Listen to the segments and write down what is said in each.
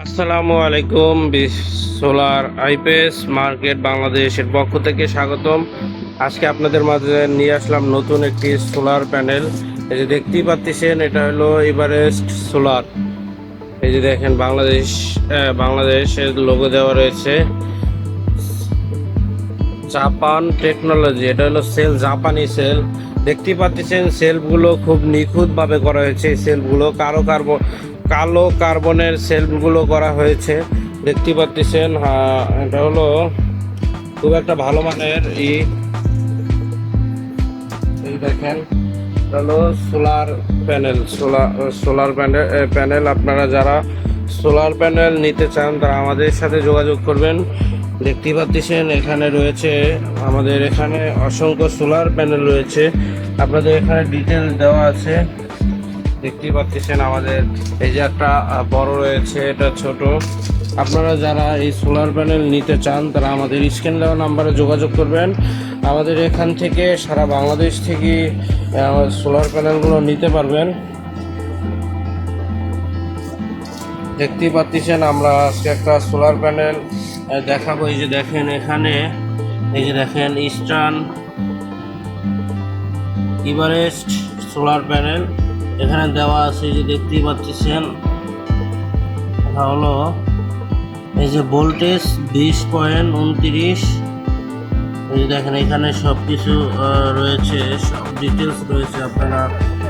আসসালামু আলাইকুম solar IPS market বাংলাদেশের পক্ষ থেকে স্বাগতম। আজকে আপনাদের মাঝে নিয়ে আসলাম নতুন একটি সোলার প্যানেল। এই যে দেখতেই পাচ্ছেন, এটা হলো এভারেস্ট সোলার। এই যে দেখেন, বাংলাদেশ বাংলাদেশের লোগো দেওয়া রয়েছে। জাপান টেকনোলজি, এটা হলো সেল, জাপানি সেল। দেখতেই পাচ্ছেন সেলফগুলো খুব নিখুঁতভাবে করা হয়েছে। এই সেলফগুলো কার্বন কালো কার্বনের সেলফগুলো করা হয়েছে। দেখতে পাচ্ছেন এটা হলো খুব একটা ভালো মানের ই। দেখেন হলো solar panel solar solar panel panel. আপনারা যারা সোলার প্যানেল নিতে চান, তারা আমাদের সাথে যোগাযোগ করবেন। দেখতে পাচ্ছেন, এখানে রয়েছে আমাদের এখানে অসংখ্য সোলার প্যানেল রয়েছে। আপনাদের এখানে ডিটেল দেওয়া আছে। দেখতেই পাচ্ছেন আমাদের। এই যে একটা বড় রয়েছে, এটা ছোট। আপনারা যারা এই সোলার প্যানেল নিতে চান, তারা আমাদের স্ক্রিন দেওয়া নাম্বারে যোগাযোগ করবেন। আমাদের এখান থেকে সারা বাংলাদেশ থেকে সোলার প্যানেলগুলো নিতে পারবেন। দেখতেই পাচ্ছেন আমরা আজকে একটা সোলার প্যানেল দেখাবো। এই যে দেখেন এখানে, এই যে দেখেন ইস্টার্ন ইভারেস্ট সোলার প্যানেল এখানে দেওয়া আছে যে দেখতেই পাচ্ছেন। এটা হলো, এই যে ভোল্টেজ বিশ পয়েন্ট উনত্রিশ। এই দেখেন, এখানে সব কিছু রয়েছে, সব ডিটেলস রয়েছে, আপনারা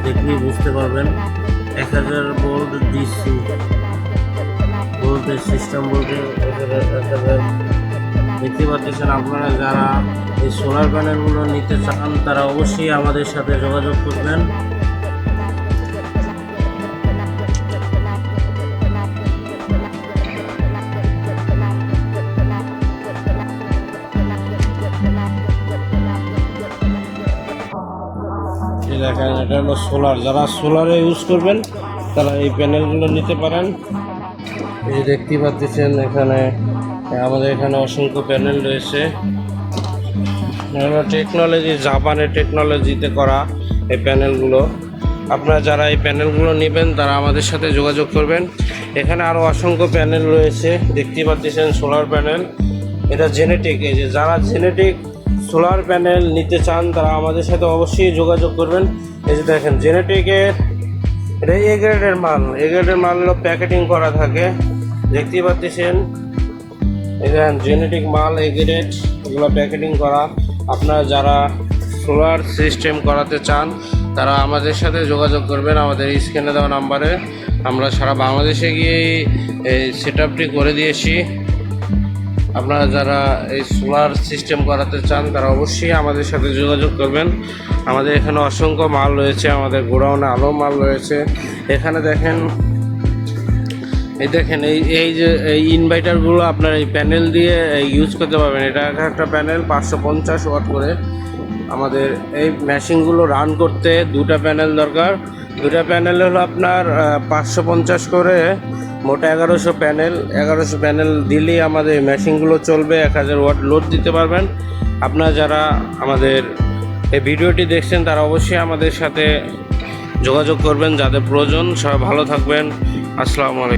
দেখলেই বুঝতে পারবেন। এক হাজার ভোল্ট ডিসি। ভোল্টেজ সিস্টেম বলতে দেখতে পাচ্ছেন, আপনারা যারা এই সোলার প্যানেলগুলো নিতে চান, তারা অবশ্যই আমাদের সাথে যোগাযোগ করবেন। দেখেন এটা হলো সোলার। যারা সোলারে ইউজ করবেন, তারা এই প্যানেলগুলো নিতে পারেন। এই যে দেখতেই পাচ্ছেন, এখানে, আমাদের এখানে অসংখ্য প্যানেল রয়েছে। টেকনোলজি জাপানের টেকনোলজিতে করা এই প্যানেলগুলো আপনারা যারা এই প্যানেলগুলো নেবেন, তারা আমাদের সাথে যোগাযোগ করবেন। এখানে আরও অসংখ্য প্যানেল রয়েছে। দেখতেই পাচ্ছেন, সোলার প্যানেল এটা জেনেটিক এই যে যারা জেনেটিক সোলার প্যানেল নিতে চান, তারা আমাদের সাথে অবশ্যই যোগাযোগ করবেন। এই যে দেখেন জেনেটিকের এটা এ গ্রেডের মাল এ গ্রেডের মাল হলো প্যাকেটিং করা থাকে। দেখতেই পাচ্ছেন এখানে জেনেটিক মাল এ গ্রেড এগুলো প্যাকেটিং করা। আপনারা যারা সোলার সিস্টেম করাতে চান, তারা আমাদের সাথে যোগাযোগ করবেন। আমাদের স্ক্রিনে দেওয়া নাম্বারে আমরা সারা বাংলাদেশে গিয়ে এই সেট আপটি করে দিয়েছি। আপনারা যারা এই সোলার সিস্টেম করাতে চান, তারা অবশ্যই আমাদের সাথে যোগাযোগ করবেন। আমাদের এখানে অসংখ্য মাল রয়েছে, আমাদের গোডাউনে আলো মাল রয়েছে। এখানে দেখেন, এই দেখেন, এই এই যে, এই ইনভার্টারগুলো আপনার এই প্যানেল দিয়ে ইউজ করতে পারবেন। এটা এক একটা প্যানেল পাঁচশো পঞ্চাশ ওয়াট করে। আমাদের এই মেশিনগুলো রান করতে দুটা প্যানেল দরকার। দুটা প্যানেল হলো আপনার পাঁচশো পঞ্চাশ করে মোটা এগারোশো প্যানেল এগারোশো প্যানেল দিলেই আমাদের মেশিনগুলো চলবে, এক হাজার ওয়াট লোড দিতে পারবেন। আপনারা যারা আমাদের এই ভিডিওটি দেখছেন, তারা অবশ্যই আমাদের সাথে যোগাযোগ করবেন, যাদের প্রয়োজন, সবাই ভালো থাকবেন। আসসালামু আলাইকুম।